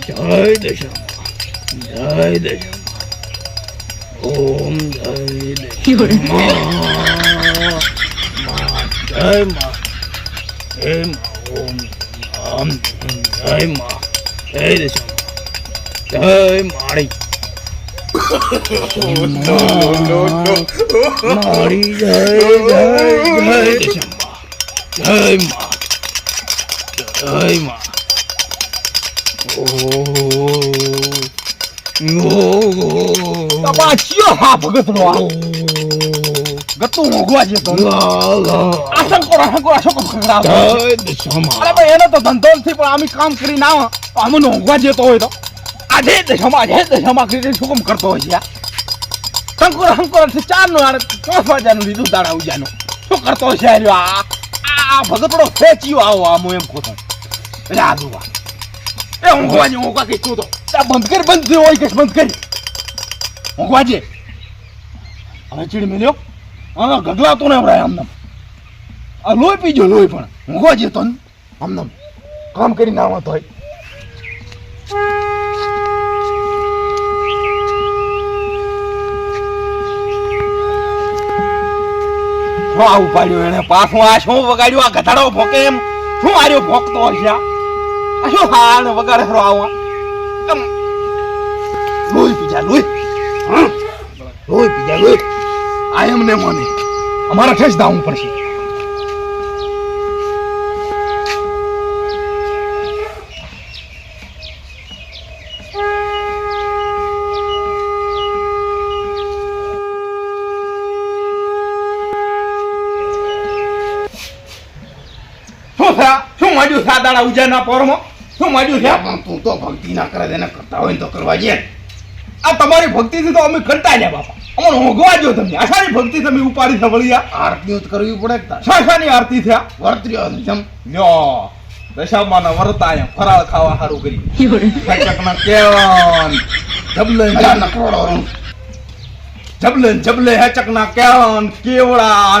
જય દશા જય દશા ઓમ જય જય મા. હે ઓમ આમ જય માં. જય દશામાં જય માળી. મારી જય જય જય દશામાં જય માં. જય માં. બાબા ચિયો હા ભગતનો આ ગતું ઊંઘવા જતો આ શંકર આ શંકર આ શંકર ખગડાવ અરે ભાઈ એનો તો ધંધો પણ આમ કામ કરીને આવો, આમ ઊંઘવા જતો હોય તો આજે દશામાં આજે દશામાં કરીને શું કામ કરતો હોય છે? શંકર શંકર ચાર નો આડે પાંચ વાગ્યાનું લીધું દાડા ઉજાનું શું કરતો હોય છે આ ભગતડો ફેંચ્યો આવો આમ એમ એટલે આ જોવા એ ઊંઘવાની જે ઊંઘવા કઈ તું તો આ બંધ કરી, બંધ થયો હોય કે બંધ કરી. ઊંઘવા જે હવે ચીડ મેલ્યો. હા ગગલાતો ને હમણાં આમ નામ. આ લોહી પીજો લોહી પણ. ઊંઘવા તો ને. આમ કામ કામ કરીને આવતો હોય આવું પાડ્યું એને પાછું. આ શું વગાડ્યું? આ ગધાડો ભોકે એમ. શું આર્યો ભોકતો હશે આ? શું હાલ વગાડે ખરો આવો એમ લોહી પીજા હમ? લોહી પીજા લોહી આ એમને મને અમારા ઠેસ દાવું પડશે શું થયા શું માંડ્યું સાદાળા ઉજાના પોરમાં? શું માંડ્યું છે? પણ તું તો ભક્તિ ના કરે એને કરતા હોય ને તો કરવા જે આ તમારી ભક્તિથી તો અમે કંટાળ્યા બાપા. અમને ઊંઘવા જો તમે આશાની ભક્તિ તમે ઉપાડી છે આરતી આરતીઓ કરવી પડે શાશાની આરતી થયા વર્ત્યો જમ. લ્યો દશામાના વર્તા ફરાળ ખાવા સારું કરી. સચકના કેળન જબલે અલા નકરોડો રંગ જબલે જબલે હેચકના કેળન કેવડા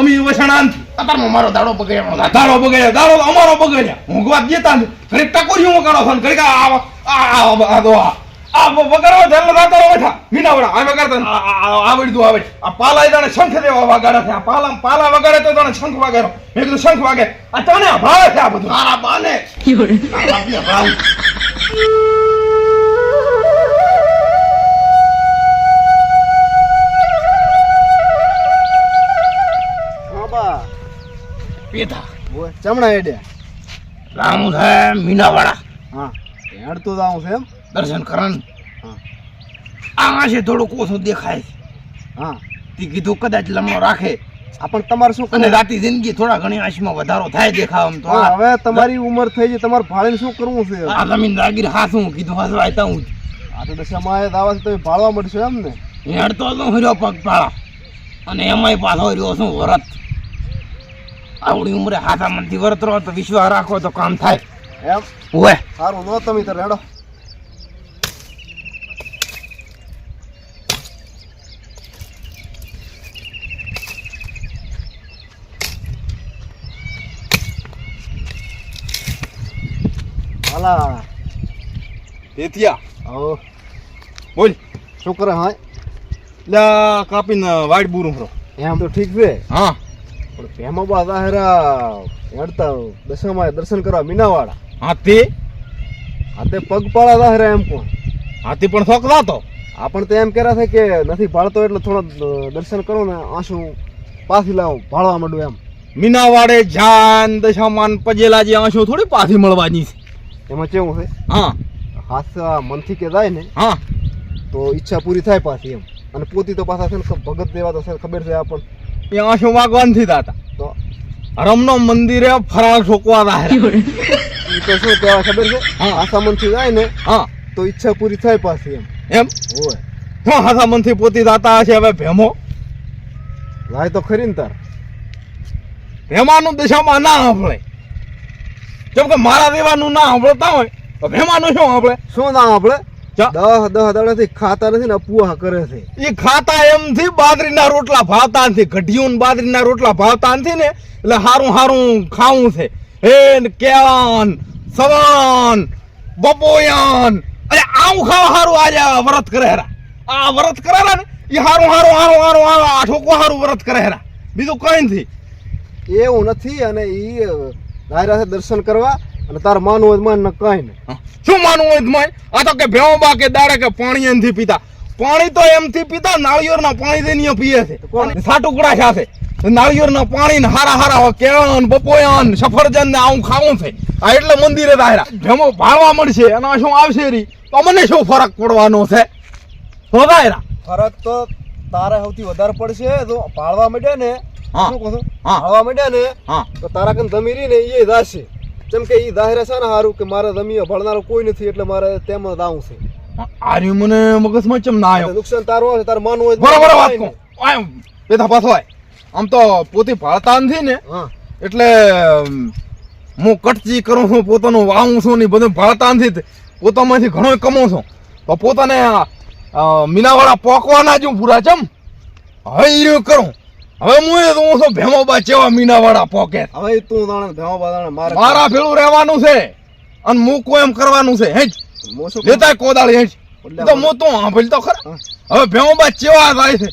અમે ઈ વસણા નથી અત્યારમાં મારો દાડો બગડ્યો દાડો બગડ્યા દાડો અમારો બગડ્યા. ઊંઘવા જતા નથી ઘડીક ટકોરીઓ કરો છો ને ઘડીક આ આ આ આ દો આ. આ વગાડવા ધ્યાન રાતારો બેઠા મીનાવડા આ આ આવડી દો આવડી આ પાલા એ તને શંખ દેવા વગાડે છે. આ પાલા પાલા વગાડે તો તને શંખ વાગે મેં કીધું શંખ વાગે. આ તને ભાવે છે આ બધું. મારા બાને. પીધા ચમણા એડ્યા રામ છે મીનાવાળા. હા હેડતો જ આવું છે એમ. દર્શન કરન. હા. આ છે થોડુંક કોસું દેખાય હા. તે કીધું કદાચ લમણો રાખે. આપણ પણ તમારે શું અને રાતી જિંદગી થોડા ઘણી આશમાં વધારો થાય દેખાવામાં તો. હા, હવે તમારી ઉંમર થઈ છે તમારે ભાળીને શું કરવું છે? આ જમીન રાગીર હાથું કીધું હાથ વાયતા હું આ તો દશામાં દાવા તમે ભાળવા મળશો એમ ને હેડતો તો હર્યો પગ પાળા અને એમાંય પાછો રહ્યો શું વરત. આવડી ઉંમરે હાથા મનથી વરત રહો તો વિશ્વાસ રાખો તો કામ થાય. એમ? ઓએ સારું નો તમે તો રેડો. હાલા તેથિયા આવો બોલ. શું કરે હા? લે કાપીને વાઈટ બુરું એમ તો ઠીક છે. હા. પણ ભેમા બા દાહરા હેડતા દશામાં દર્શન કરવા મીનાવાળા હાથી? હાથે પગ પગપાળા દાહરા એમ કોણ? હાથી પણ થોકતા તો આપણ તો એમ કહેરા છે કે નથી ભાળતો એટલે થોડો દર્શન કરો ને આંસુ પાછી લાવો ભાળવા માંડું એમ. મીનાવાડે જાન દશામાન પજેલા જે આંસુ થોડી પાછી મળવાની છે. એમાં કેવું છે? હા. હાથ મનથી કે જાય ને હા. તો ઈચ્છા પૂરી થાય પાછી એમ. અને પોતી તો પાછા છે ને ભગત દેવા તો છે ખબર છે આપણ એ શું વાગવાનથી દાતા તો? રમનો મંદિરે ફરાળ ઠોકવા દાહેરા ઈ તો શું કહેવાય ખબર છે? હા. થી જાય ને હા. તો ઈચ્છા પૂરી થાય પાછી એમ. એમ? હોય. હા આસામનથી પોતી દાતા હશે હવે ભેમો? લાય તો ખરી ને તાર. ભેમાનું દિશામાં ના સાંભળે. કેમ કે મારા દેવાનું ના સાંભળતા હોય તો ભેમાનું શું સાંભળે? શું ના આપણે. દહ દહ દાડાથી ખાતા નથી ને અપુઆ કરે છે. એ ખાતા એમથી બાજરીના રોટલા ભાવતા નથી. ઘડિયું બાજરીના રોટલા ભાવતા નથી ને એટલે હારું હારું ખાવું છે. હે કેવાન સવાન બપોયાન. અરે આવું ખાવા હારું આજે વ્રત કરે હેરા. આ વ્રત કરે ને એ હારું હારું હારું હારું હારું આ ઠોકો હારું વ્રત કરે હેરા. બીજું કઈ નથી. એવું નથી અને ઈ દાયરા દર્શન કરવા અને તાર માનવું હોય માન ને કઈ નહીં. શું માનવું હોય તમારે આ તો કે ભેવબા કે દાડે કે પાણી એમથી પીતા. પાણી તો એમથી પીતા નાળિયેરના પાણી દઈને પીએ છે? સાટુકડા સાથે નાળિયેરના પાણી ને હારા હારા કેળન બપોયન સફરજન ને આવું ખાવું છે. આ એટલે મંદિરે દાયરા ભેમો ભાળવા મળશે અને શું આવશે રી? તો મને શું ફરક પડવાનો છે? તો દાયરા ફરક તો તારે સૌથી વધારે પડશે તો ભાળવા મળ્યા ને હા. શું કહું. ભાળવા માંડ્યા ને હા. તો તારા કન જમી રહી ને એ જાશે જેમ કે એ દાહેરા છે ને હારું કે મારે જમીન ભણનારો કોઈ નથી એટલે મારે તેમાં દાવું છે. આર્યું મને મગજમાં ચમ ના આવ્યો. નુકસાન તારું હોય તારે માનવું હોય બરાબર વાત કહું. આમ બેઠા પાછો આમ તો પોતે ભાળતા નથી ને હા. એટલે હું કટચી કરું છું પોતાનું વાવું છું ને બધું ભાળતા નથી પોતામાંથી ઘણો કમાઉં છું. તો પોતાને મીનાવાળા પોકવાના જ હું પૂરા ચમ. હવે કરું. હવે હું તો હું છું ભેમો બા જેવા મીનાવાળા પોકે હવે તું દાણે ભેવા બાદાણે મારે મારા ભેળું રહેવાનું છે અને મૂકવું એમ કરવાનું છે હેજ? લેતા કોદાળી હેજ તો હું તો સાંભળ તો ખરા. હવે ભેમો બા ચેવા થાય છે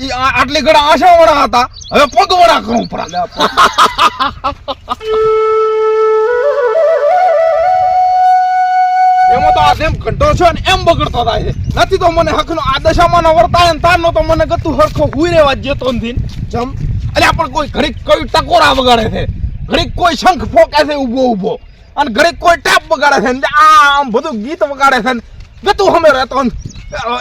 ઈ આટલી ઘડા આશાવાળા હતા હવે પગવાળા કરું પરા એમાં તો આ જેમ ઘંટો છે ને એમ બગડતો થાય છે. નથી તો મને હકનો આ દશામાં વર્તાય ને તારનો તો મને ગતું હરખો હુઈ રહેવા જતો નથી જમ. એટલે પણ કોઈ ઘડીક કોઈ ટકોરા વગાડે છે. ઘડીક કોઈ શંખ ફોકે છે ઊભો ઊભો. અને ઘડીક કોઈ ટેપ વગાડે છે ને આ આમ બધું ગીત વગાડે છે ને ગતું હમે રહેતો ને.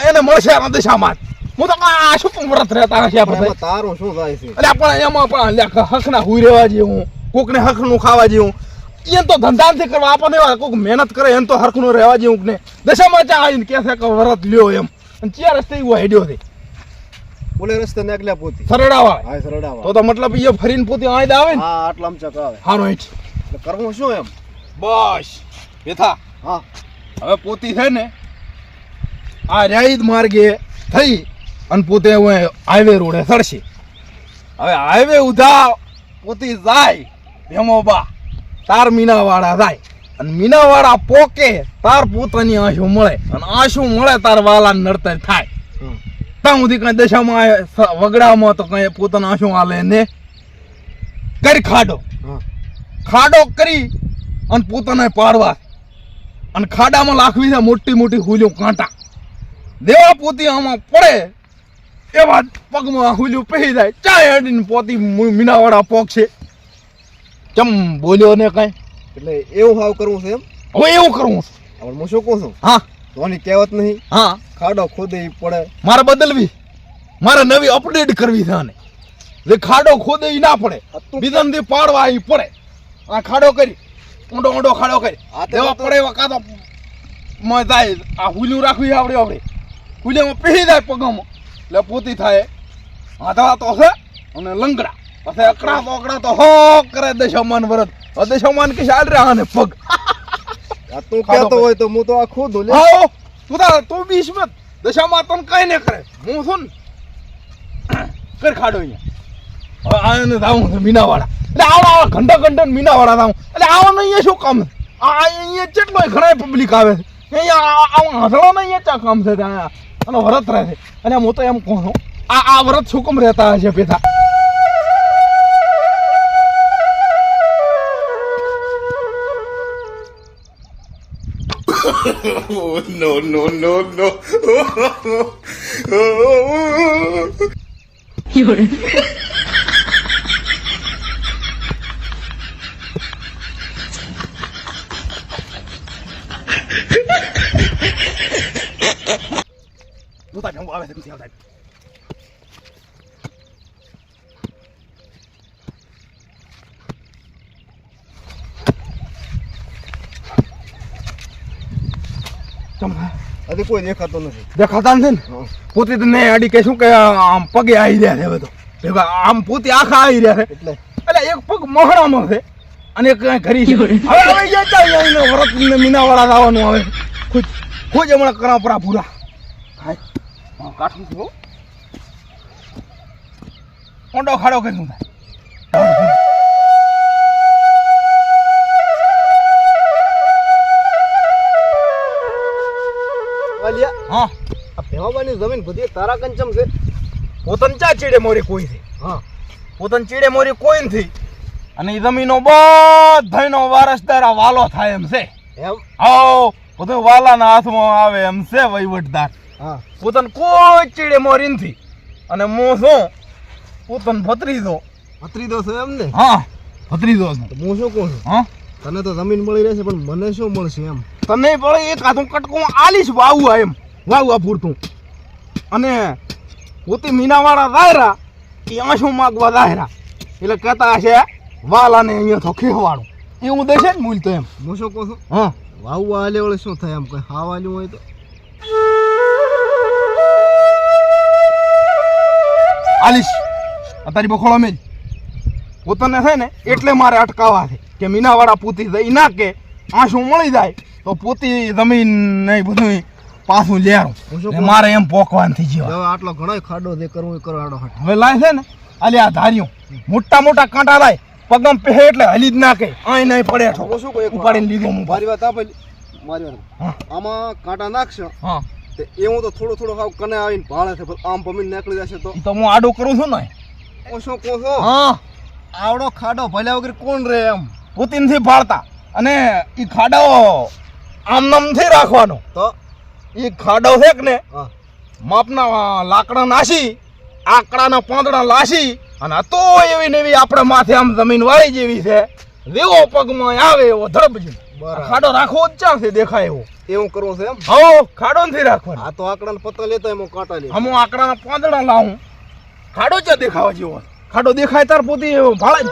એને મળશે આ દશામાં હું તો આ શું પણ વ્રત રહેતા હશે આપણે. એમાં તારું શું થાય છે? એટલે આપણે એમાં પણ હક હકના હુઈ રહેવા જેવું. કોકને હકનું ખાવા જેવું. એને તો ધંધા નથી કરવા આપણને એવા કોક મહેનત કરે એમ તો હરખનું રહેવા જેવું ને દશામાં ચા આવીને ને છે કે વરત લ્યો એમ. અને ચાર રસ્તે એવો હેડ્યો છે. બોલે રસ્તે નાખલ્યા પોતી. સરડાવા હા સરડાવા તો તો મતલબ એ ફરીને પોતે આઈ આવે ને? હા આટલા ચક આવે હારો હેઠ. એટલે કરવું શું એમ? બસ. બેથા હા. હવે પોતી છે ને આ રાઈદ માર્ગે થઈ અને પોતે હવે હાઈવે રોડે સડશે હવે હાઈવે ઉધા પોતી જાય ભેમો બા. તાર મીનાવાળા થાય. અને મીનાવાળા પોકે તાર પોતાની આંસુ મળે. અને આંસુ મળે તાર વાલા નડતર થાય. ત્યાં સુધી કઈ દશામાં વગડામાં તો કઈ પોતાના આંસુ હાલે ને. કરી ખાડો. ખાડો કરી અને પોતાને પાડવા. અને ખાડામાં લાખવી છે મોટી મોટી હુલ્યો કાંટા. દેવા પોતી આમાં પડે એવા પગમાં હુલ્યું પહેરી જાય. ચાય અડીને પોતી મીનાવાળા પોક છે ચમ બોલ્યો ને કઈ? એટલે એવું હાવ કરવું છે એમ? હવે એવું કરવું છે. હવે હું શું કહું છું? હા. ધોની કહેવત નહીં. હા. ખાડો ખોદે પડે. મારે બદલવી. મારે નવી અપડેટ કરવી છે આને. જે ખાડો ખોદે ઈ ના પડે. આ તું પાડવા ઈ પડે. આ ખાડો કરી. ઊંડો ઊંડો ખાડો કરી. આ દેવા પડે એવા કાં તો માં જાય. આ હુલ્યું રાખવી આવડે આવડે. હુલ્યામાં પહેરી જાય પગમાં. એટલે પોતી થાય. આધા તો છે અને લંગડા. પછી અકડા મોકડા તો હો કરે દશામાન વરત. દશામાન કે ચાલ રહ્યા આને પગ. આ તું કહેતો હોય તો હું તો આ ખોદું લે હા તું તો તું બીસ મત. દશામાં તને કઈ ન કરે. હું છું કર ખાડો અહીંયા. હવે આને જાઉં છે મીનાવાળા. એટલે આવડા આવડા ઘંટા ઘંટા મીનાવાળા જાઉં એટલે આવવાનું અહીંયા શું કામ આ અહીંયા કેટલો ઘણા પબ્લિક આવે છે? અહીંયા આવું હસળો અહીંયા ચા કામ છે ત્યાં? અને વરત રહે છે. અને હું તો એમ કહું છું આ આ વરત શું કેમ રહેતા હશે પેથા? Oh, no, no, no, no. જોતા જવું આવે છે નથી આવતા ચમ હજી કોઈ દેખાતો નથી. દેખાતા નથી ને? પોતે તો નહીં અડી કે શું કે આમ પગે આવી રહ્યા છે બધો. ભેગા આમ પોતે આખા આવી રહ્યા છે. એટલે. એટલે એક પગ મહડામાં છે અને એક ઘરી છે. હવે હવે વરત ને મીનાવાળા લાવવાનું આવે ખુદ ખુદ હમણાં કરા પરા. હા, કાઠું છે ઊંડો ખાડો કર્યું હા. આ ભેવાબાની જમીન બધી તારા કંચમ છે. પોતન ચા ચીડે મોરી કોઈ થી હા. પોતન ચીડે મોરી કોઈ નથી અને એ જમીનો બધાયનો વારસદાર આ વાલો થાય એમ છે. એમ? આવો બધું વાલાના હાથમાં આવે એમ છે વહીવટદાર. હા. પોતાને કોઈ ચીડે મોરી નથી. અને હું શું? પોતાને ભત્રીજો. ભત્રીજો છે એમ ને? હા ભત્રીજો છું. હું શું કહું છું? હા? તને તો જમીન મળી રહેશે પણ મને શું મળશે એમ? તને પડે એક હાથું કટકું આલીશ વાવું એમ. વાવવા પૂરતું. અને પોતે મીનાવાળા દાયરા એ આંસુ માગવા દાયરા એટલે કહેતા હશે વાલાને અહીંયા તો ખેવાડું હું દેશે ને મૂલ તો એમ. હું શું કહું છું? હા. વાવવા હાલે વળે શું થાય એમ કઈ હાવાનું હોય તો? આલીશ. અત્યારે બખોળો મેં પોતાને છે ને એટલે મારે અટકાવવા છે. કે મીનાવાળા પૂતી દઈ ના કે આંસુ મળી જાય તો પોતી જમીન નહીં બધું પાછું શું મારે એમ પોકવાન થઈ ગયો હવે આટલો ઘણો ખાડો જે કરવું એ કરો હવે લાય છે ને આલી આ ધાર્યું મોટા મોટા કાંટા લાય. પગમ પહે એટલે હલી જ નાખે. અહીં નહીં પડે ઠો. શું એક ઉપાડીને લીધો હું. મારી વાત આપે મારી વાત. આમાં કાંટા નાખશો હા. તે એવું તો થોડું થોડો હાવ કને આવીને ભાળે છે આમ ભમીને નીકળી જશે તો. તો હું આડો કરું છું ને. હું શું કહું છું? હા. આવડો ખાડો ભલ્યા વગર કોણ રે એમ? પોતીનથી ભાળતા. અને એ ખાડો આમ નામ નથી રાખવાનો. તો એ ખાડો હેક ને? માપના લાકડા નાસી આકડાના પાંદડા લાસી અને તો એવી ને એવી આપણે માથે આમ જમીન વાળી જેવી છે. લેવો પગમાં આવે એવો ધડબજો. ખાડો રાખવો જ ચાલશે દેખાય એવો. એવું કરવું છે એમ? હો ખાડો નથી રાખવાનો. આ તો આકડાને પત્ર લેતો એમાં કાંટા લે. હું આકડાના પાંદડા લાવું. ખાડો જ દેખાવા જેવો? ખાડો દેખાય તાર પોતે ભાળે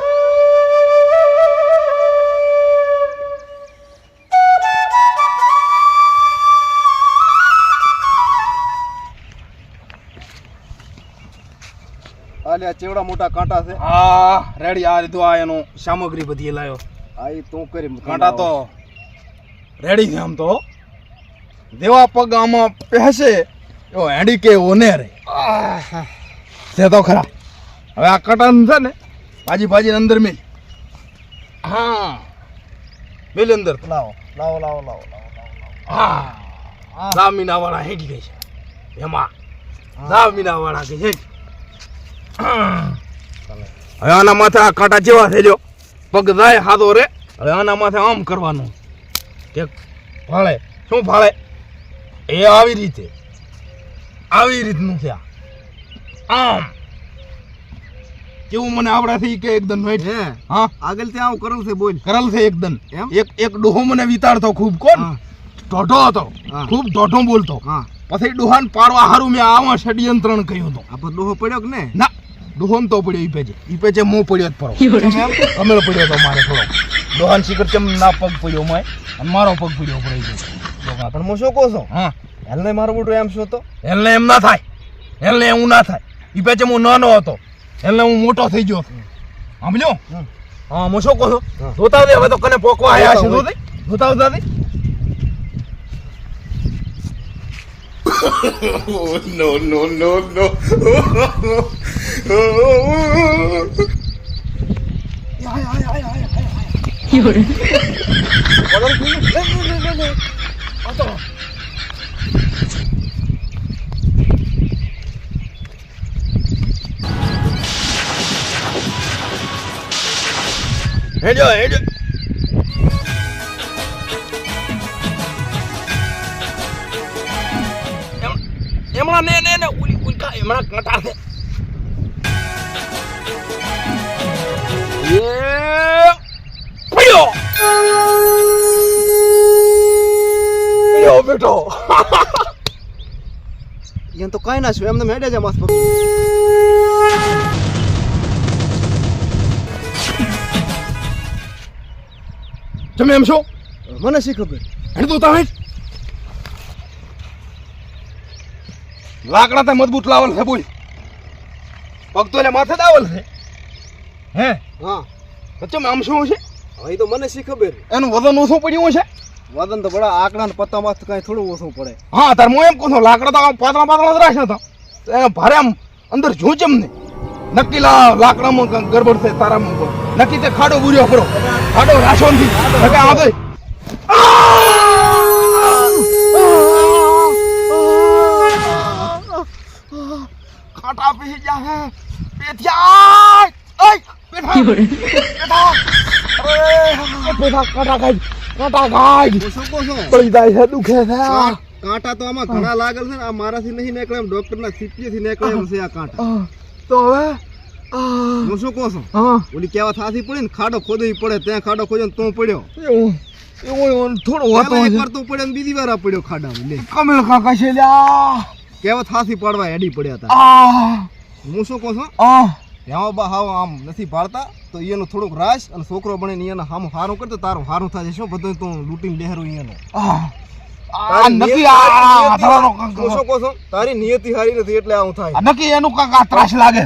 આ ચેવડા મોટા કાંટા છે. હા રેડી. આ લીધું આ એનું સામગ્રી બધી લાયો. આ ઈ તું કરી કાંટા તો રેડી છે આમ તો. દેવા પગ આમાં પહેશે એવો હેડી કે ઓને રે. છે તો ખરા. હવે આ કટન છે ને ભાજી ભાજી અંદર મેલ. હા. મેલ અંદર. લાવો લાવો લાવો લાવો લાવો લાવો હા. દામીના વાળા હેડી ગઈ છે. એમાં. દામીના વાળા કે છે હવે આના માથે આ કાંટા જેવા થઈ લ્યો પગ જાય હાથો રે. હવે આના માથે આમ કરવાનું. કે ફાળે. શું ફાળે? એ આવી રીતે. આવી રીતનું છે. આમ. કેવું મને આવડાથી કે એકદમ વેઠ હે. હા? આગળ ત્યાં આવું કરેલ છે બોલ. કરેલ છે એકદમ? એક એક ડોહો મને વિતાડતો ખૂબ કોણ. ઢોઢો હતો. ખૂબ ઢોઢો બોલતો. હા. પછી ડોહાન પાડવા હારું મેં આવા ષડયંત્રણ કર્યું હતું. આ પર ડોહો પડ્યો કે ને? ના ડોહોન તો પડ્યો ઈ પેજે. ઈ પેજે મો પડ્યો જ પરો અમે પડ્યો તો મારે થોડો. ડોહાન શિખર કેમ ના પગ પડ્યો માય? અને મારો પગ પડ્યો પડી ગયો. પણ હું શું કહું છું? હા. એલને મારું મોટું એમ શું તો એલને એમ ના થાય. એલને એવું ના થાય. ઈ પેજે હું નાનો હતો. એલને હું મોટો થઈ ગયો સાંભળ્યો? હમ. હા હું શું કહું. જોતા હવે તો કને પોકવા આવ્યા છે જોતા જોતા જોતા દે Oh, no, no, no, no. હેડ્યો હેડ્યો એમ- એમણા ને ને ને ઉલી ઉલકા એમણા કાંટા છે એ પડ્યો પડ્યો બેટો એમ તો કઈ ના છું એમને હેડે છે મસ્ત પગ તમે એમ છો મને શી ખબર એને તો તમે લાકડા તો મજબૂત લાવલ છે બોલ. પગ તો એટલે માથે દાવલ છે હે? હા. વચ્ચે આમ શું છે? હવે તો મને શી ખબર. એનું વજન ઓછું પડ્યું છે વજન તો બડા આકડા ને પત્તા માં કઈ થોડું ઓછું પડે. હા તાર હું એમ કહું છું લાકડા તો આમ પાતળા પાતળા જ રાખે તો એને ભારે આમ અંદર ઝૂંચમ ને નક્કી લા લાકડામાં ગરબડ છે તારામાં નક્કી તે ખાડો બુર્યો કરો. ખાડો રાશો નથી આ તો પી જા ઓય અરે કાટા કાટા શું કહો છો પડી જાય છે દુખે છે કાંટા તો આમાં ઘણા લાગેલ છે ને આ મારાથી નહીં નીકળે એમ ડોક્ટર ના થી નીકળે એમ છે આ કાંટા તો હવે હું શું કહું છું ઓલી કેવા થાથી પડી ને ખાડો ખોદવી પડે ત્યાં ખાડો ખોદ્યો ને તું પડ્યો થોડું હોતો પડ્યો બીજી વાર પડ્યો ખાડામાં લે કાકા છે લ્યા. કેવા હાથી પાડવા એડી પડ્યા હતા હું શું કહું છું? હેવા બા હાવ આમ નથી પાડતા તો એનું થોડુંક રાશ અને છોકરો બને એને હામ હારું કરતો તારું હારું થાય શું બધું તું લૂંટીને લહેરું એનો તારી નિયતિ હારી નથી. એટલે આવું થાય. નક્કી એનું કાંક ત્રાસ લાગે.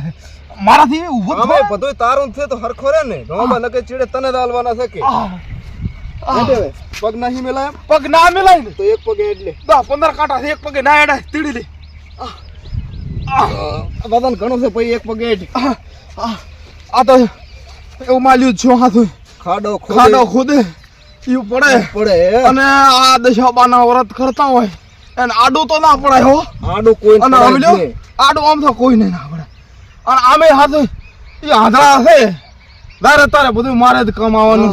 મારાથી થાય બધુંય તારું છે તો હરખો રે ને. ગામમાં નકે ચીડે તને દાલવાના છે કે? હવે. પગ નહીં મેલાય પગ ના મિલાય ને. તો એક પગે એટલે દસ પંદર કાંટા એક પગે ના એડાય તીડી લે. વજન ઘણું છે પછી એક પગે આ, તો એવું માલ્યું છું હાથું. ખાડો ખાડો ખુદે. એવું પડે. પડે. અને આ દશાબાના વ્રત કરતા હોય. અને આડું તો ના પડાય હો. આડું કોઈ અને આમ લ્યો આડું આમ તો કોઈ નહીં ના પડે અને આમે હાથ એ આંધળા છે. તારે તારે બધું મારે જ કમાવાનું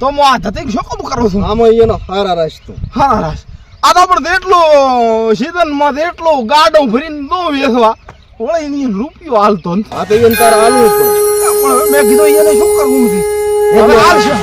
તો હું આ ધતિક શું કામ કરું છું? આમાં એનો હારા રાશ તું. હા રાસ આ તો પણ એટલો સીઝનમાં તો એટલો ગાડું ભરીને દો વેસવા ઓળે એની રૂપિયો હાલતો આ તો એને તારે હાલવું પણ મેં કીધું એને શું કરવું છે. હવે. હાલશે.